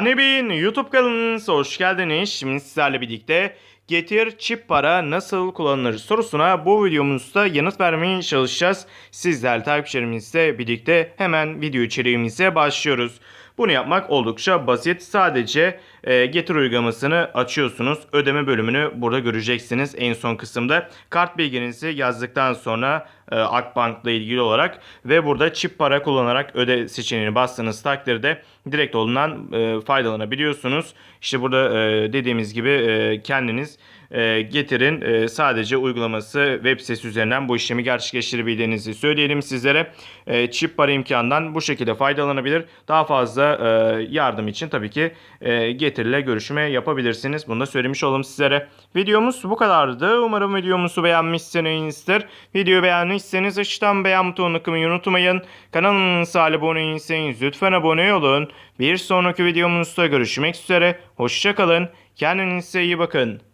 Hani Bey'in YouTube kanalınıza hoş geldiniz. Şimdi sizlerle birlikte Getir çip para nasıl kullanılır sorusuna bu videomuzda yanıt vermeye çalışacağız. Sizler takipçilerimizle birlikte hemen video içeriğimize başlıyoruz. Bunu yapmak oldukça basit. Sadece e, Getir uygulamasını açıyorsunuz. Ödeme bölümünü burada göreceksiniz en son kısımda. Kart bilginizi yazdıktan sonra e, Akbank'la ilgili olarak ve burada çip para kullanarak öde seçeneğini bastığınız takdirde direkt olduğundan e, faydalanabiliyorsunuz. İşte burada e, dediğimiz gibi e, kendiniz e, getirin e, sadece uygulaması web sitesi üzerinden bu işlemi gerçekleştirebildiğinizi söyleyelim sizlere. E, çip para imkanından bu şekilde faydalanabilir. Daha fazla e, yardım için tabii ki e, Getir ile görüşme yapabilirsiniz. Bunu da söylemiş olalım sizlere. Videomuz bu kadardı. Umarım videomuzu beğenmişsinizdir. Videoyu beğendiyseniz aşağıdan beğen butonuna tıklamayı unutmayın. Kanalımıza abone değilseniz lütfen abone olun. Bir sonraki videomuzda görüşmek üzere. Hoşçakalın. Kendinize iyi bakın.